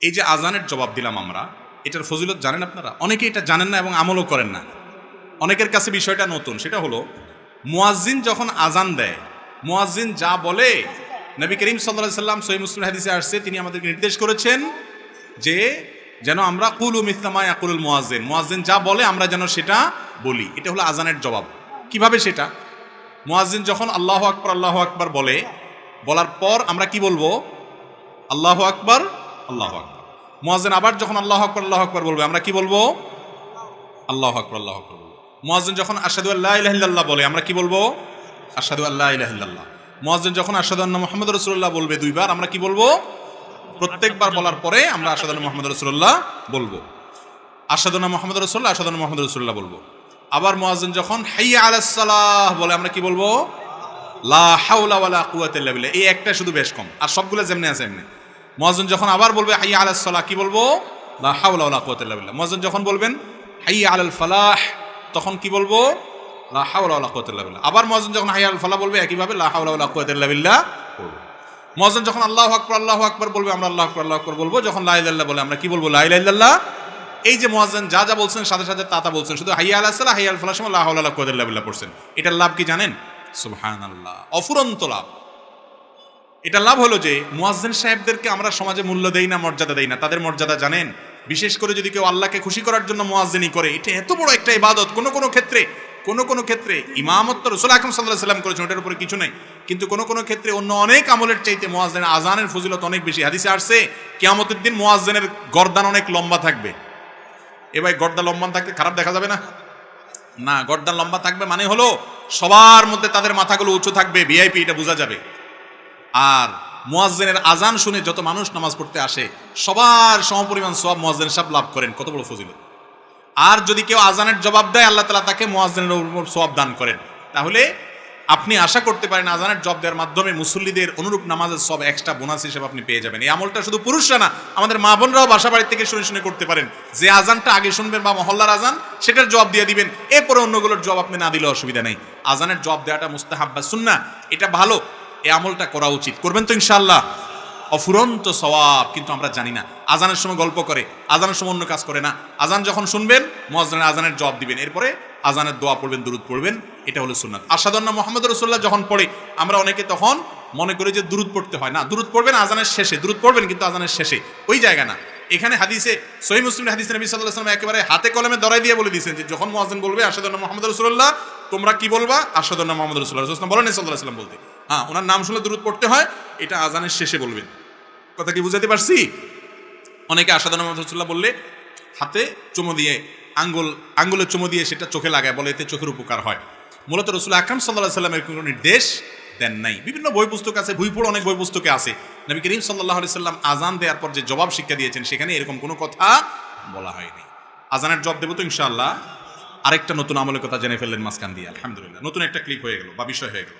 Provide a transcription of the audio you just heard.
এই যে আজানের জবাব দিলাম আমরা, এটার ফজিলত জানেন আপনারা? অনেকে এটা জানেন না এবং আমলও করেন না। অনেকের কাছে বিষয়টা নতুন, সেটা হলো, মুয়াজ্জিন যখন আজান দেয়, মুয়াজ্জিন যা বলে, নবী করিম সাল্লাহ সাল্লাম সহি মুসলিম হাদিসে আসছে, তিনি আমাদেরকে নির্দেশ করেছেন যে, যেন আমরা কুলু মিসলামা ইয়াকুলুল মুয়াজ্জিন মুয়াজ্জিন যা বলে আমরা যেন সেটা বলি। এটা হলো আজানের জবাব। কীভাবে সেটা? মুয়াজ্জিন যখন আল্লাহ আকবর আল্লাহ আকবর বলে, বলার পর আমরা কি বলব? আল্লাহ আকবর আল্লাহ আকবর। মুয়াজ্জিন আবার যখন আল্লাহ আকবর আল্লাহ আকবর বলবে, আমরা কি বলব? আল্লাহ আকবর আল্লাহ আকবর বলব। মুয়াজ্জিন যখন আসাদু আল্লাহ ইলাহিল্লাহ বলে, আমরা কি বলব? আসাদু আল্লাহ ইলাহিল্লাহ মুয়াজ্জিন যখন আসাদু আন্না মোহাম্মদ রসুল্লাহ বলবে দুইবার, আমরা কি বলব? প্রত্যেকবার বলার পরে আমরা আসাদুল্লাহ মোহাম্মদ রসুল্লাহ বলব। আসাদুল্লাহ মোহাম্মদ রসুল্লাহ আসাদুল্লাহ মোহাম্মদ রসুল্লাহ বলব। আবার মুয়াজ্জিন যখন হাইয়া আলাসালাহ বলে, আমরা কি বলব? লা হাওলা ওয়ালা বিল্লাহ। এই একটা শুধু বেশ কম, আর সবগুলো যেমনি আছে, এমনি। মুয়াজ্জিন যখন আবার বলবে, হাইয়া আলাস সালাহ কি বলব? লা হাওলা ওয়ালা কুওয়াতা ইল্লা বিল্লাহ মুয়াজ্জিন যখন বলবেন, হাইয়া আলাল ফালাহ তখন কি বলব? লা হাওলা ওয়ালা কুওয়াতা ইল্লা বিল্লাহ আবার মুয়াজ্জিন যখন হাইয়া আল ফালাহ বলবে, একইভাবে লা হাওলা ওয়ালা কুওয়াতা ইল্লা বিল্লাহ বলব। মুয়াজ্জিন যখন আল্লাহু আকবার আল্লাহু আকবার বলবে, আমরা আল্লাহু আকবার আল্লাহু আকবার বলব, যখন লা ইলাহা বলে, আমরা কি বলব, লা ইলাহা ইল্লাল্লাহ এই যে মুয়াজ্জিন যা যা বলছেন, সাথে সাথে তা বলছেন, শুধু হাইয়া আলাস সালাহ হাইয়া আল ফালাহ সময় লা হাওলা ওয়ালা কুওয়াতা ইল্লা বিল্লাহ পড়ছেন। এটার লাভ কি জানেন? সুবহানাল্লাহ। অফুরন্ত লাভ। এটা লাভ হলো যে মুয়াজ্জিন সাহেবদেরকে আমরা সমাজে মূল্য দেই না, মর্যাদা দেই না। তাদের মর্যাদা জানেন? বিশেষ করে যদি কেউ আল্লাহকে খুশি করার জন্য মুয়াজ্জিনি করে, এটা এত বড় একটা ইবাদত। কোনো কোনো ক্ষেত্রে, কোনো কোনো ক্ষেত্রে ইমামত তো রসুল আকরম সাল্লাহ সাল্লাম করেছেন, ওটার উপরে কিছু নেই। কিন্তু কোনো কোনো ক্ষেত্রে অন্য অনেক আমলের চাইতে মোয়াজ্জেন আজানের ফজিলত অনেক বেশি। হাদিসে আসছে, কেয়ামতের দিন মোয়াজ্জেনের গর্দান অনেক লম্বা থাকবে। এবার গর্দা লম্বা থাকতে খারাপ দেখা যাবে না? না গর্দান লম্বা থাকবে মানে হলো সবার মধ্যে তাদের মাথাগুলো উঁচু থাকবে, ভিআইপি, এটা বোঝা যাবে। আর মুয়াজ্জিনের আজান শুনে যত মানুষ নামাজ পড়তে আসে, সবার সমপরিমাণ সব মুয়াজ্জিন সাহেব লাভ করেন। কত বড় ফজিলত। আর যদি কেউ আজানের জবাব দেয়, আল্লাহ তালা তাকে মুয়াজ্জিনের উপর সওয়াব দান করেন। তাহলে আপনি আশা করতে পারেন আজানের জব দেওয়ার মাধ্যমে মুসল্লিদের অনুরূপ নামাজের সব এক্সট্রা বোনাস হিসেবে আপনি পেয়ে যাবেন। এই আমলটা শুধু পুরুষরা না, আমাদের মা বোনরাও বাসা বাড়ি থেকে শুনে শুনে করতে পারেন। যে আজানটা আগে শুনবেন বা মহল্লার আজান সেটার জব দিয়ে দিবেন। এরপরে অন্যগুলোর জব আপনি না দিলে অসুবিধা নেই। আজানের জব দেওয়াটা মুস্তাহাব বা সুন্না এটা ভালো। এই আমলটা করা উচিত। করবেন তো ইনশাল্লাহ অফুরন্ত সওয়াব, কিন্তু আমরা জানি না। আজানের সময় গল্প করে, আজানের সময় অন্য কাজ করে না। আজান যখন শুনবেন মহাজনের আজানের জবাব দিবেন। এরপরে আজানের দোয়া পড়বেন, দুরুদ পড়বেন, এটা হলো সুন্নাত। আসাদন্না মোহাম্মদ রসুল্লাহ যখন পড়ে, আমরা অনেকে তখন মনে করি যে দুরুদ পড়তে হয় না। দুরুদ পড়বেন আজানের শেষে, দুরুদ পড়বেন কিন্তু আজানের শেষে। ওই জায়গা না। এখানে হাদিসে সহি মুসলিম হাদিসে নবী সাল্লাহ সাল্লাম একেবারে হাতে কলমে দরাই দিয়ে বলে দিয়েছেন যে যখন মোয়াজ্জিন বলবে আসাদন্না মোহাম্মদ রসুল্লাহ তোমরা কি বলবা? আসাদন্না মোহাম্মদ রসুল্লাহ বলেন সাল্লাহ সাল্লাম বলতে। হ্যাঁ ওনার নাম শুনলে দূরত পড়তে হয়, এটা আজানের শেষে বলবেন। কথা কি বুঝাতে পারছি? অনেকে আসাদন রসুল্লাহ বললে, হাতে চুমো দিয়ে, আঙ্গুল, আঙ্গুলে চুমো দিয়ে সেটা চোখে লাগায়, বলে এতে চোখের উপকার হয়। মূলত রসুল আকরাম সাল্লাহ সাল্লামের কোনো নির্দেশ দেন নাই। বিভিন্ন বই পুস্তক আছে ভুইপুর অনেক বই পুস্তকে আছে। নবী করিম সাল্লাহ সাল্লাম আজান দেওয়ার পর যে জবাব শিক্ষা দিয়েছেন, সেখানে এরকম কোনো কথা বলা হয়নি। আজানের জব দেবো তো ইনশাআল্লাহ। আরেকটা নতুন আমলের কথা জেনে ফেললেন মাঝখান দিয়ে, আলহামদুলিল্লাহ। নতুন একটা ক্লিক হয়ে গেল, বা বিষয় হয়ে গেল।